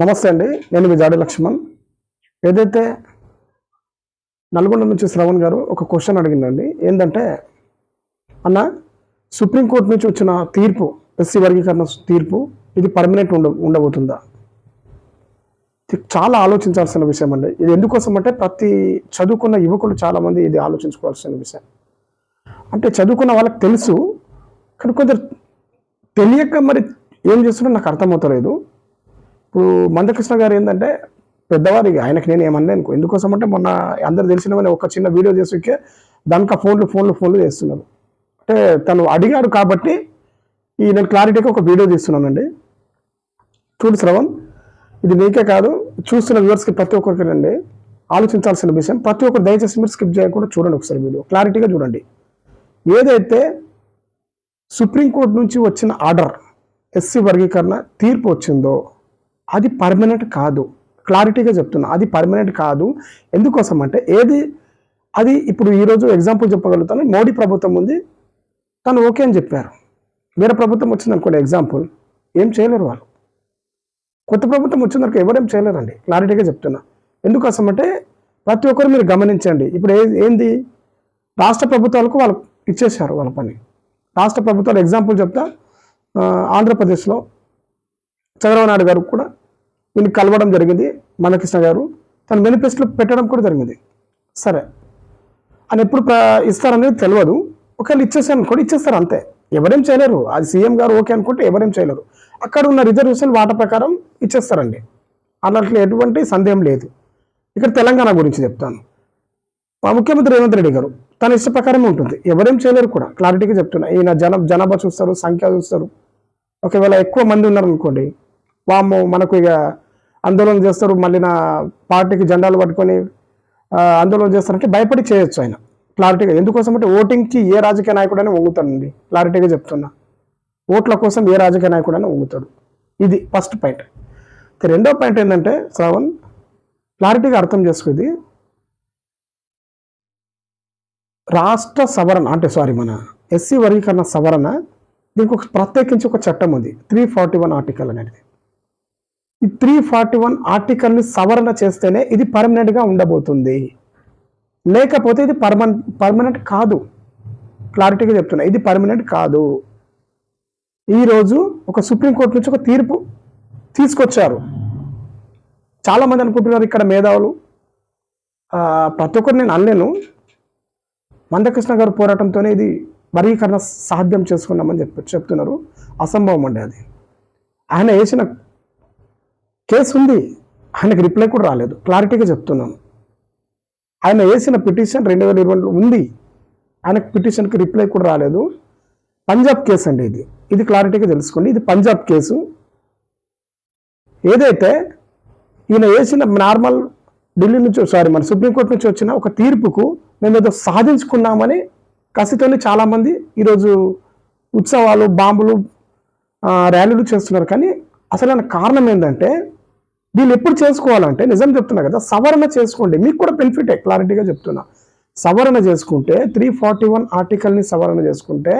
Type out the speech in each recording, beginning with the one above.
నమస్తే అండి నేను మీ జాడి లక్ష్మణ్. ఏదైతే నల్గొండ నుంచి శ్రవణ్ గారు ఒక క్వశ్చన్ అడిగిందండి ఏంటంటే అన్న సుప్రీంకోర్టు నుంచి వచ్చిన తీర్పు ఎస్సీ వర్గీకరణ తీర్పు ఇది పర్మనెంట్ ఉండ ఉండబోతుందా? ఇది చాలా ఆలోచించాల్సిన విషయం అండి. ఇది ఎందుకోసం అంటే ప్రతి చదువుకున్న యువకులు చాలామంది ఇది ఆలోచించుకోవాల్సిన విషయం. అంటే చదువుకున్న వాళ్ళకి తెలుసు కానీ కొందరు తెలియక మరి ఏం చేస్తున్నారో నాకు అర్థమవుతలేదు. ఇప్పుడు మందకృష్ణ గారు ఏంటంటే పెద్దవారి ఆయనకి నేను ఏమన్నాను ఎందుకోసం అంటే మొన్న అందరు తెలిసిన ఒక చిన్న వీడియో చేసికే దానికి ఫోన్లు ఫోన్లు ఫోన్లు చేస్తున్నారు. అంటే తను అడిగాడు కాబట్టి ఈ నేను క్లారిటీగా ఒక వీడియో తీస్తున్నానండి. చూడు శ్రవణ్ ఇది నీకే కాదు చూస్తున్న వ్యూవర్స్కి ప్రతి ఒక్కరికి రండి ఆలోచించాల్సిన విషయం. ప్రతి ఒక్కరు దయచేసి మీరు స్కిప్ చేయకుండా చూడండి ఒకసారి వీడియో. క్లారిటీగా చూడండి. ఏదైతే సుప్రీంకోర్టు నుంచి వచ్చిన ఆర్డర్ ఎస్సీ వర్గీకరణ తీర్పు వచ్చిందో అది పర్మనెంట్ కాదు. క్లారిటీగా చెప్తున్నా అది పర్మనెంట్ కాదు. ఎందుకోసం అంటే ఏది అది ఇప్పుడు ఈరోజు ఎగ్జాంపుల్ చెప్పగలుగుతాను. మోడీ ప్రభుత్వం ఉంది తను ఓకే అని చెప్పారు. వేరే ప్రభుత్వం వచ్చింది అనుకోండి ఎగ్జాంపుల్ ఏం చేయలేరు వాళ్ళు. కొత్త ప్రభుత్వం వచ్చిందనుకో ఎవరేం చేయలేరండి. క్లారిటీగా చెప్తున్నా. ఎందుకోసం అంటే ప్రతి ఒక్కరు మీరు గమనించండి. ఇప్పుడు ఏ ఏంది? రాష్ట్ర ప్రభుత్వాలకు వాళ్ళు ఇచ్చేశారు వాళ్ళ పని. రాష్ట్ర ప్రభుత్వాలు ఎగ్జాంపుల్ చెప్తా ఆంధ్రప్రదేశ్లో చంద్రబాబు నాయుడు గారు కూడా వీళ్ళు కలవడం జరిగింది మనకృష్ణ గారు. తన మేనిఫెస్టోలో పెట్టడం కూడా జరిగింది. సరే. అని ఎప్పుడు ప్ర- ఇస్తారనేది తెలియదు ఒకవేళ ఇచ్చేసాను కూడా ఇచ్చేస్తారు అంతే. ఎవరేం చేయలేరు. అది సీఎం గారు ఓకే అనుకుంటే ఎవరేం చేయలేరు. అక్కడ ఉన్న రిజర్వేషన్ వాటా ప్రకారం ఇచ్చేస్తారండి. అలాంటి ఎటువంటి సందేహం లేదు. ఇక్కడ తెలంగాణ గురించి చెప్తాను. మా ముఖ్యమంత్రి రేవంత్ రెడ్డి గారు తన ఇష్ట ప్రకారమే ఉంటుంది. ఎవరేం చేయలేరు కూడా. క్లారిటీగా చెప్తున్నా. ఈయన జన జనాభా చూస్తారు సంఖ్య చూస్తారు. ఒకవేళ ఎక్కువ మంది ఉన్నారనుకోండి వాము మనకు ఇక ఆందోళన చేస్తారు మళ్ళీ నా పార్టీకి జెండాలు పట్టుకొని ఆందోళన చేస్తారంటే భయపడి చేయొచ్చు ఆయన. క్లారిటీగా. ఎందుకోసం అంటే ఓటింగ్కి ఏ రాజకీయ నాయకుడైనా వంగుతానండి క్లారిటీగా చెప్తున్నా. ఓట్ల కోసం ఏ రాజకీయ నాయకుడైనా వంగుతాడు. ఇది ఫస్ట్ పాయింట్. రెండో పాయింట్ ఏంటంటే శ్రావణ్ క్లారిటీగా అర్థం చేసుకుంది రాష్ట్ర సవరణ అంటే సారీ మన ఎస్సీ వర్గీకరణ సవరణ దీనికి ఒక ప్రత్యేకించి ఒక చట్టం ఉంది. త్రీ ఫార్టీ వన్ ఆర్టికల్ అనేది. త్రీ ఫార్టీ వన్ ఆర్టికల్ని సవరణ చేస్తేనే ఇది పర్మనెంట్గా ఉండబోతుంది. లేకపోతే ఇది పర్మన్ పర్మనెంట్ కాదు. క్లారిటీగా చెప్తున్నా ఇది పర్మనెంట్ కాదు. ఈరోజు ఒక సుప్రీంకోర్టు నుంచి ఒక తీర్పు తీసుకొచ్చారు. చాలామంది అనుకుంటున్నారు ఇక్కడ మేధావులు. ప్రతి ఒక్కరు నేను అనలేను. మందకృష్ణ గారు పోరాటంతోనే ఇది వర్గీకరణ సాధ్యం చేసుకున్నామని చెప్పి చెప్తున్నారు. అసంభవం అండి అది. ఆయన వేసిన కేసు ఉంది. ఆయనకు రిప్లై కూడా రాలేదు. క్లారిటీగా చెప్తున్నాను. ఆయన వేసిన పిటిషన్ రెండు వేల ఇరవై ఉంది. ఆయనకు పిటిషన్కి రిప్లై కూడా రాలేదు. పంజాబ్ కేసు అండి ఇది. ఇది క్లారిటీగా తెలుసుకోండి. ఇది పంజాబ్ కేసు ఏదైతే ఈయన వేసిన నార్మల్ ఢిల్లీ నుంచి సారీ మన సుప్రీంకోర్టు నుంచి వచ్చిన ఒక తీర్పుకు మేము ఏదో సాధించుకున్నామని కసితోనే చాలామంది ఈరోజు ఉత్సవాలు బాంబులు ర్యాలీలు చేస్తున్నారు. కానీ అసలైన కారణం ఏంటంటే దీన్ని ఎప్పుడు చేసుకోవాలంటే నిజం చెప్తున్నా కదా సవరణ చేసుకోండి. మీకు కూడా బెనిఫిటే క్లారిటీగా చెప్తున్నా. సవరణ చేసుకుంటే త్రీ ఫార్టీ వన్ ఆర్టికల్ని సవరణ చేసుకుంటే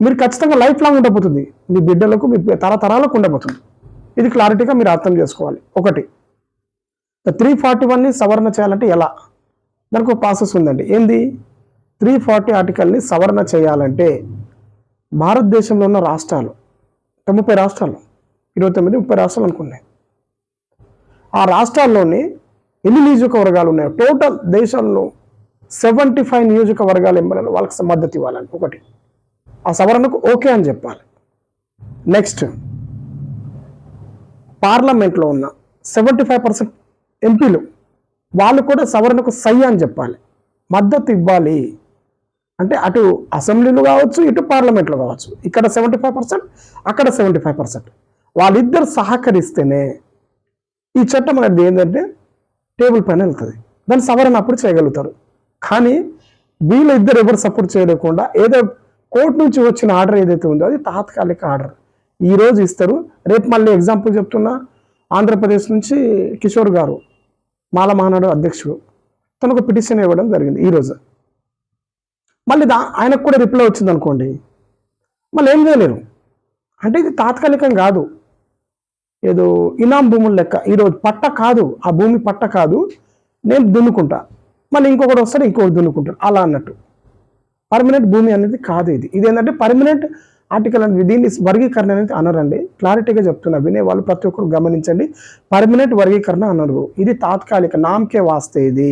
మీరు ఖచ్చితంగా లైఫ్ లాంగ్ ఉండబోతుంది. మీ బిడ్డలకు మీ తరతరాలకు ఉండబోతుంది. ఇది క్లారిటీగా మీరు అర్థం చేసుకోవాలి. ఒకటి. త్రీ ఫార్టీ వన్ని సవరణ చేయాలంటే ఎలా? దానికి ఒక ప్రాసెస్ ఉందండి. ఏంది? త్రీ ఫార్టీ ఆర్టికల్ని సవరణ చేయాలంటే భారతదేశంలో ఉన్న రాష్ట్రాలు ముప్పై రాష్ట్రాలు ఇరవై తొమ్మిది ముప్పై రాష్ట్రాలు అనుకున్నాయి ఆ రాష్ట్రాల్లోని ఎన్ని నియోజకవర్గాలు ఉన్నాయో టోటల్ దేశంలో సెవెంటీ ఫైవ్ నియోజకవర్గాలు ఎమ్మెల్యేలు వాళ్ళకి మద్దతు ఇవ్వాలని ఒకటి. ఆ సవరణకు ఓకే అని చెప్పాలి. నెక్స్ట్ పార్లమెంట్లో ఉన్న సెవెంటీ ఫైవ్ పర్సెంట్ ఎంపీలు వాళ్ళు కూడా సవరణకు సై అని చెప్పాలి. మద్దతు ఇవ్వాలి. అంటే అటు అసెంబ్లీలు కావచ్చు ఇటు పార్లమెంట్లో కావచ్చు. ఇక్కడ సెవెంటీ ఫైవ్ పర్సెంట్ అక్కడ సెవెంటీ ఫైవ్ పర్సెంట్. వాళ్ళిద్దరు సహకరిస్తేనే ఈ చట్టం అనేది ఏంటంటే టేబుల్ పైన వెళ్తుంది. దాన్ని సవరణ అప్పుడు చేయగలుగుతారు. కానీ వీళ్ళిద్దరు ఎవరు సపోర్ట్ చేయలేకుండా ఏదో కోర్టు నుంచి వచ్చిన ఆర్డర్ ఏదైతే ఉందో అది తాత్కాలిక ఆర్డర్. ఈ రోజు ఇస్తారు. రేపు మళ్ళీ ఎగ్జాంపుల్ చెప్తున్నా. ఆంధ్రప్రదేశ్ నుంచి కిషోర్ గారు మాల మహానాడు అధ్యక్షుడు తనకు ఒక పిటిషన్ ఇవ్వడం జరిగింది ఈరోజు మళ్ళీ దా ఆయనకు కూడా రిప్లై వచ్చింది అనుకోండి మళ్ళీ ఏం చేయలేరు. అంటే ఇది తాత్కాలికం కాదు. ఏదో ఇనాం భూముల లెక్క. ఈరోజు పట్ట కాదు ఆ భూమి పట్ట కాదు నేను దున్నుకుంటా. మళ్ళీ ఇంకొకటి వస్తాడు ఇంకొకటి దున్నుకుంటాడు. అలా అన్నట్టు. పర్మనెంట్ భూమి అనేది కాదు ఇది. ఇది ఏంటంటే పర్మనెంట్ ఆర్టికల్ అనేది దీన్ని వర్గీకరణ అనేది అనరండి. క్లారిటీగా చెప్తున్నా వినే వాళ్ళు ప్రతి ఒక్కరు గమనించండి. పర్మనెంట్ వర్గీకరణ అనరు. ఇది తాత్కాలిక నామకే వాస్తే ఇది.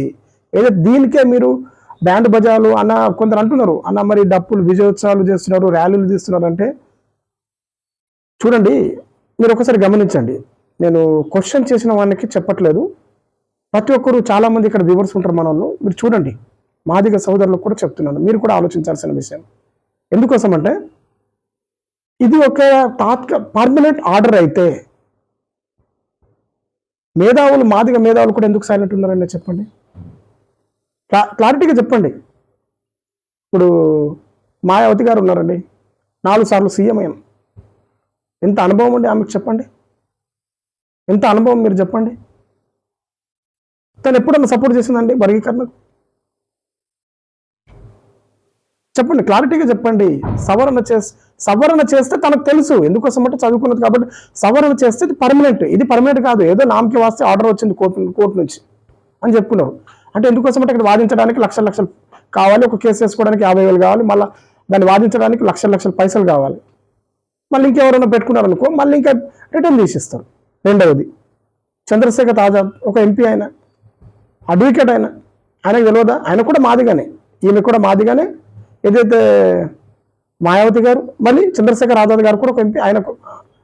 ఏదో దీనికే మీరు బ్యాండ్ బజాలు అన్న కొందరు అంటున్నారు. అన్న మరి డప్పులు విజయోత్సవాలు చేస్తున్నారు ర్యాలీలు తీస్తున్నారు అంటే చూడండి మీరు ఒకసారి గమనించండి. నేను క్వశ్చన్ చేసిన వానికి చెప్పట్లేదు. ప్రతి ఒక్కరు చాలా మంది ఇక్కడ వ్యూవర్స్ ఉంటారు మన వాళ్ళు మీరు చూడండి. మాదిగ సోదరులకు కూడా చెప్తున్నాను. మీరు కూడా ఆలోచించాల్సిన విషయం. ఎందుకోసం అంటే ఇది ఒక తాత్క పర్మనెంట్ ఆర్డర్ అయితే మేధావులు మాదిగ మేధావులు కూడా ఎందుకు సైలెంట్ ఉన్నారని చెప్పండి. క్లా- క్లారిటీగా చెప్పండి. ఇప్పుడు మాయావతి గారు ఉన్నారండి. నాలుగు సార్లు సీఎం అయ్యాం. ఎంత అనుభవం అండి ఆమెకు చెప్పండి. ఎంత అనుభవం మీరు చెప్పండి. తను ఎప్పుడన్నా సపోర్ట్ చేసిందండి వర్గీకరణకు? చెప్పండి క్లారిటీగా చెప్పండి. సవరణ చేసి సవరణ చేస్తే తనకు తెలుసు. ఎందుకోసం అంటే చదువుకున్నది కాబట్టి సవరణ చేస్తే ఇది పర్మనెంట్ ఇది పర్మనెంట్ కాదు. ఏదో నామకి వాస్తే ఆర్డర్ వచ్చింది కోర్టు కోర్టు నుంచి అని చెప్పుకున్నారు అంటే ఎందుకోసం అంటే ఇక్కడ వాదించడానికి లక్షల లక్షలు కావాలి. ఒక కేసు వేసుకోవడానికి యాభై వేలు కావాలి. మళ్ళీ దాన్ని వాదించడానికి లక్షల లక్షల పైసలు కావాలి. మళ్ళీ ఇంకెవరైనా పెట్టుకున్నారనుకో మళ్ళీ ఇంకా రిటర్న్ తీసిస్తారు. రెండవది చంద్రశేఖర్ ఆజాద్ ఒక ఎంపీ ఆయన అడ్వకేట్ ఆయన ఆయనకు తెలియదా? ఆయన కూడా మాదిగానే ఈమె కూడా మాదిగానే ఏదైతే మాయావతి గారు మళ్ళీ చంద్రశేఖర్ ఆజాద్ గారు కూడా ఒక ఎంపీ ఆయన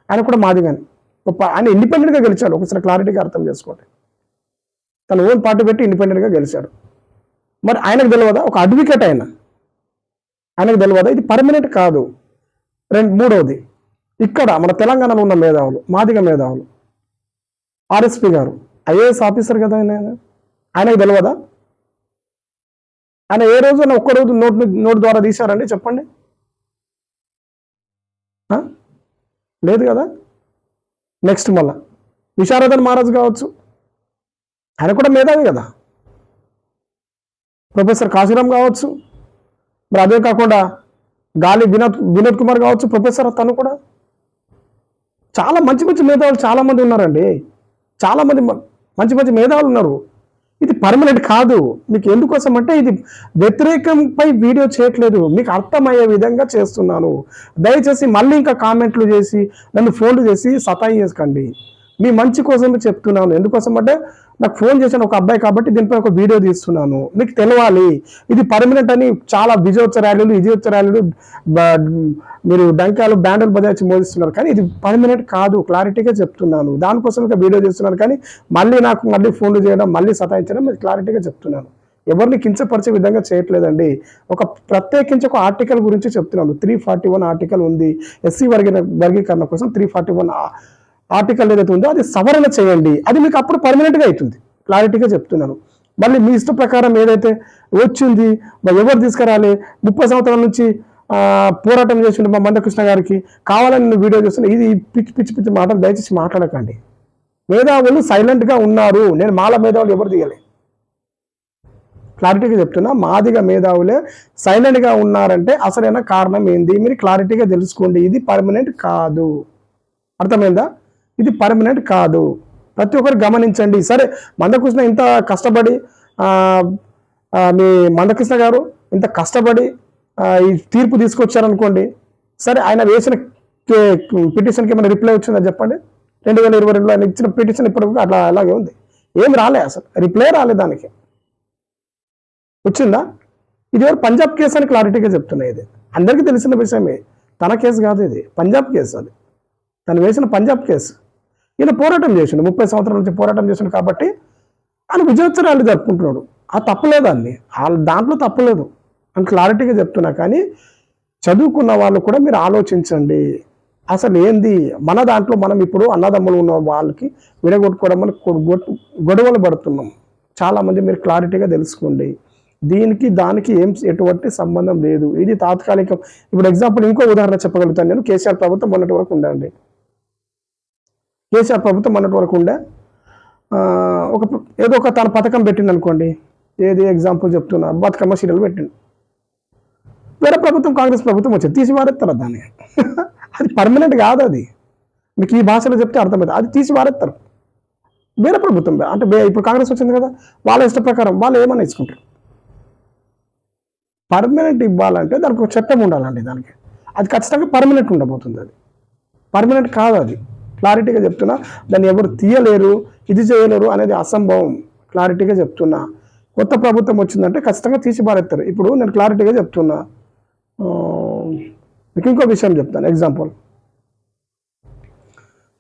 ఆయన కూడా మాదిగానే. గొప్ప ఆయన ఇండిపెండెంట్గా గెలిచాడు ఒకసారి క్లారిటీగా అర్థం చేసుకోండి. తన ఓన్ పార్టీ పెట్టి ఇండిపెండెంట్గా గెలిచాడు. మరి ఆయనకు తెలియదా? ఒక అడ్వకేట్ ఆయన ఆయనకు తెలియదా? ఇది పర్మనెంట్ కాదు. రెండు మూడవది ఇక్కడ మన తెలంగాణలో ఉన్న మేధావులు మాదిగ మేధావులు. ఆర్ఎస్పి గారు ఐఏఎస్ ఆఫీసర్ కదా ఆయన? ఆయనకు తెలియదా ఆయన ఏ రోజు ఒక్క రోజు నోట్ నోట్ ద్వారా తీశారండి? చెప్పండి. లేదు కదా? నెక్స్ట్ మళ్ళా. విశారదన్ మహారాజ్ కావచ్చు. ఆయన కూడా మేధావి కదా? ప్రొఫెసర్ కాశీరామ్ కావచ్చు. మరి అదే కాకుండా గాలి వినోద్ వినోద్ కుమార్ కావచ్చు ప్రొఫెసర్ తను కూడా? చాలా మంచి మంచి మేధావులు చాలామంది ఉన్నారండి. చాలామంది మ- మంచి మంచి మేధావులు ఉన్నారు. ఇది పర్మనెంట్ కాదు. మీకు ఎందుకోసం అంటే ఇది వ్యతిరేకంపై వీడియో చేయట్లేదు. మీకు అర్థమయ్యే విధంగా చేస్తున్నాను. దయచేసి మళ్ళీ ఇంకా కామెంట్లు చేసి నన్ను ఫోన్లు చేసి సతాయి చేసుకోండి మీ మంచి కోసమే చెప్తున్నాను. ఎందుకోసం అంటే నాకు ఫోన్ చేసిన ఒక అబ్బాయి కాబట్టి దీనిపై ఒక వీడియో తీస్తున్నాను. మీకు తెలవాలి. ఇది పర్మనెంట్ అని చాలా విజయోత్సవ ర్యాలీలు విజయోత్సవ ర్యాలీలు మీరు డంకాలు బ్యాండలు బదాచి మోదిస్తున్నారు. కానీ ఇది పర్మనెంట్ కాదు. క్లారిటీగా చెప్తున్నాను. దానికోసం ఒక వీడియో చేస్తున్నాను కానీ మళ్ళీ నాకు మళ్ళీ ఫోన్లు చేయడం మళ్ళీ సతాయించడం ఇది క్లారిటీగా చెప్తున్నాను. ఎవరిని కించపరిచే విధంగా చేయట్లేదండి. ఒక ప్రత్యేకించి ఒక ఆర్టికల్ గురించి చెప్తున్నాను. త్రీ ఫార్టీ వన్ ఆర్టికల్ ఉంది. ఎస్సీ వర్గీ వర్గీకరణ కోసం త్రీ ఫార్టీ వన్ ఆర్టికల్ ఏదైతే ఉందో అది సవరణ చేయండి. అది మీకు అప్పుడు పర్మనెంట్గా అవుతుంది. క్లారిటీగా చెప్తున్నాను. మళ్ళీ మీ ఇష్ట ప్రకారం ఏదైతే వచ్చింది మరి ఎవరు తీసుకురాలి? ముప్పై సంవత్సరాల నుంచి పోరాటం చేస్తుండే మా మందకృష్ణ గారికి కావాలని నేను వీడియో చేస్తున్నా. ఇది పిచ్చి పిచ్చి పిచ్చి మాటలు దయచేసి మాట్లాడకండి. మేధావులు సైలెంట్గా ఉన్నారు. నేను మాల మేధావులు ఎవరు తీయలే. క్లారిటీగా చెప్తున్నా మాదిగా మేధావులే సైలెంట్గా ఉన్నారంటే అసలైన కారణం ఏంది? మీరు క్లారిటీగా తెలుసుకోండి. ఇది పర్మనెంట్ కాదు. అర్థమైందా? ఇది పర్మనెంట్ కాదు. ప్రతి ఒక్కరు గమనించండి. సరే మందకృష్ణ ఇంత కష్టపడి మీ మందకృష్ణ గారు ఇంత కష్టపడి ఈ తీర్పు తీసుకొచ్చారనుకోండి సరే ఆయన వేసిన పిటిషన్కి ఏమైనా రిప్లై వచ్చిందా చెప్పండి? రెండు వేల ఇరవై రెండులో ఆయన ఇచ్చిన పిటిషన్ ఇప్పటివరకు అట్లా అలాగే ఉంది. ఏం రాలే అసలు. రిప్లై రాలే దానికి. వచ్చిందా? ఇది ఎవరు పంజాబ్ కేసు అని క్లారిటీగా చెప్తున్నాయి ఇది. అందరికీ తెలిసిన విషయమే. తన కేసు కాదు ఇది. పంజాబ్ కేసు అది. తను వేసిన పంజాబ్ కేసు. ఈయన పోరాటం చేసిండు. ముప్పై సంవత్సరాల నుంచి పోరాటం చేసిండు కాబట్టి ఆయన విజయోత్సవాలు జరుపుకుంటున్నాడు. ఆ తప్పలేదు అన్ని. దాంట్లో తప్పలేదు. అని క్లారిటీగా చెప్తున్నా కానీ చదువుకున్న వాళ్ళు కూడా మీరు ఆలోచించండి. అసలు ఏంది? మన దాంట్లో మనం ఇప్పుడు అన్నదమ్ములు ఉన్న వాళ్ళకి విడగొట్టుకోవడం వల్ల గొడవలు పడుతున్నాం. చాలామంది మీరు క్లారిటీగా తెలుసుకోండి. దీనికి దానికి ఏం ఎటువంటి సంబంధం లేదు. ఇది తాత్కాలికం. ఇప్పుడు ఎగ్జాంపుల్ ఇంకో ఉదాహరణ చెప్పగలుగుతాను నేను. కేసీఆర్ ప్రభుత్వం మొన్నటి వరకు ఉండండి కేసీఆర్ ప్రభుత్వం అన్నటి వరకు ఉండే. ఒక ఏదో ఒక తన పథకం పెట్టింది అనుకోండి ఏది ఎగ్జాంపుల్ చెప్తున్నా బతుకమ్మ సీరియల్ పెట్టింది వేరే ప్రభుత్వం కాంగ్రెస్ ప్రభుత్వం వచ్చింది తీసి వారేస్తారు దాన్ని. అది పర్మనెంట్ కాదు అది. మీకు ఈ భాషలో చెప్తే అర్థమవుతుంది అది తీసిపారెత్తారు. వేరే ప్రభుత్వం అంటే ఇప్పుడు కాంగ్రెస్ వచ్చింది కదా వాళ్ళ ఇష్ట ప్రకారం వాళ్ళు ఏమైనా ఇచ్చుకుంటారు? పర్మనెంట్ ఇవ్వాలంటే దానికి ఒక చట్టం ఉండాలండి దానికి. అది ఖచ్చితంగా పర్మనెంట్ ఉండబోతుంది అది. పర్మనెంట్ కాదు అది. క్లారిటీగా చెప్తున్నా. దాన్ని ఎవరు తీయలేరు ఇది చేయలేరు అనేది అసంభవం. క్లారిటీగా చెప్తున్నా. కొత్త ప్రభుత్వం వచ్చిందంటే ఖచ్చితంగా తీసి పారేస్తారు ఇప్పుడు నేను క్లారిటీగా చెప్తున్నా. మీకు ఇంకో విషయం చెప్తాను. ఎగ్జాంపుల్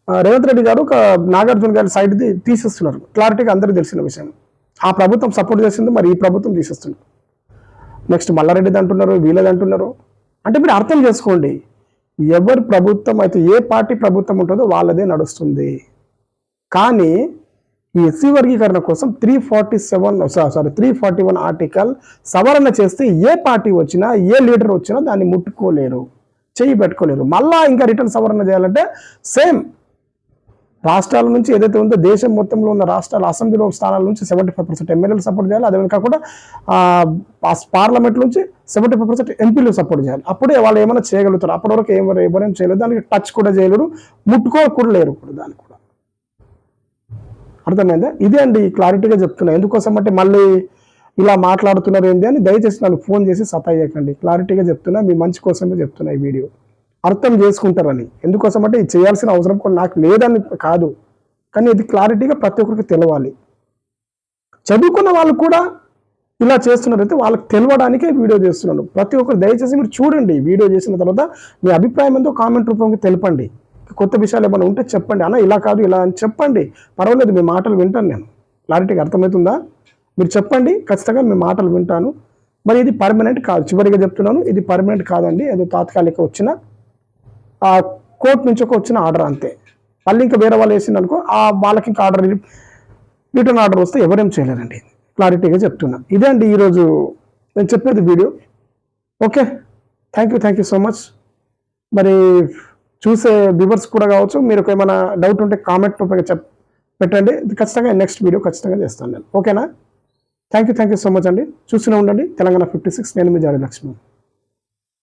రేవంత్ రెడ్డి గారు ఒక నాగార్జున గారి సైడ్ తీసేస్తున్నారు. క్లారిటీగా అందరికీ తెలిసిన విషయం. ఆ ప్రభుత్వం సపోర్ట్ చేసింది మరి ఈ ప్రభుత్వం తీసేస్తున్నారు. నెక్స్ట్ మల్లారెడ్డిది అంటున్నారు వీళ్ళది అంటున్నారు. అంటే మీరు అర్థం చేసుకోండి. ఎవరు ప్రభుత్వం అయితే ఏ పార్టీ ప్రభుత్వం ఉంటుందో వాళ్ళదే నడుస్తుంది. కానీ ఈ ఎస్సీ వర్గీకరణ కోసం three forty seven sorry three forty one article సవరణ చేస్తే ఏ పార్టీ వచ్చినా ఏ లీడర్ వచ్చినా దాన్ని ముట్టుకోలేరు చేయి పెట్టుకోలేరు. మళ్ళా ఇంకా రిటర్న్ సవరణ చేయాలంటే సేమ్ రాష్ట్రాల నుంచి ఏదైతే ఉందో దేశం మొత్తంలో ఉన్న రాష్ట్రాల అసెంబ్లీలో స్థానాల నుంచి సెవెంటీ ఫైవ్ పర్సెంట్ ఎమ్మెల్యేలు సపోర్ట్ చేయాలి. అదే కాకుండా పార్లమెంట్ నుంచి సెవెంటీ ఫైవ్ పర్సెంట్ ఎంపీలు సపోర్ట్ చేయాలి. అప్పుడే వాళ్ళు ఏమైనా చేయగలుగుతారు. అప్పటి వరకు ఏమైనా ఎవరేం చేయలేదు. దానికి టచ్ కూడా చేయలేరు. ముట్టుకో కూడా లేరు కూడా దానికి కూడా. అర్థమైందా? ఇదే అండి క్లారిటీగా చెప్తున్నా. ఎందుకోసం అంటే మళ్ళీ ఇలా మాట్లాడుతున్నారు ఏంటి అని దయచేసి నన్ను ఫోన్ చేసి సతాయ్యకండి క్లారిటీగా చెప్తున్నా. మీ మంచి కోసమే చెప్తున్నా ఈ వీడియో. అర్థం చేసుకుంటారని. ఎందుకోసం అంటే ఇది చేయాల్సిన అవసరం కూడా నాకు లేదని కాదు. కానీ ఇది క్లారిటీగా ప్రతి ఒక్కరికి తెలవాలి. చదువుకున్న వాళ్ళు కూడా ఇలా చేస్తున్నారైతే వాళ్ళకి తెలవడానికే వీడియో చేస్తున్నాను. ప్రతి ఒక్కరు దయచేసి మీరు చూడండి వీడియో చేసిన తర్వాత మీ అభిప్రాయం ఎంతో కామెంట్ రూపంలో తెలపండి. కొత్త విషయాలు ఏమైనా ఉంటే చెప్పండి. అన్న ఇలా కాదు ఇలా అని చెప్పండి. పర్వాలేదు మీ మాటలు వింటాను నేను. క్లారిటీగా అర్థమవుతుందా? మీరు చెప్పండి ఖచ్చితంగా మీ మాటలు వింటాను. మరి ఇది పర్మనెంట్ కాదు. చివరిగా చెప్తున్నాను ఇది పర్మనెంట్ కాదండి. ఏదో తాత్కాలిక వచ్చిన ఆ కోర్టు నుంచి ఒక వచ్చిన ఆర్డర్ అంతే. మళ్ళీ ఇంకా వేరే వాళ్ళు వేసింది అనుకో ఆ వాళ్ళకి ఇంకా ఆర్డర్ రిటర్న్ ఆర్డర్ వస్తే ఎవరేం చేయలేరండి. క్లారిటీగా చెప్తున్నా. ఇదే అండి ఈరోజు నేను చెప్పేది video. Okay? Thank you thank you so much మరి చూసే వ్యూవర్స్ కూడా కావచ్చు మీరు ఏమైనా డౌట్ ఉంటే కామెంట్ రూపంగా చెప్ పెట్టండి. ఖచ్చితంగా నెక్స్ట్ వీడియో ఖచ్చితంగా చేస్తాను నేను. ఓకేనా thank you thank you so much అండి. చూస్తూనే ఉండండి. తెలంగాణ ఫిఫ్టీ సిక్స్ నేను మీ జాడి లక్ష్మణ్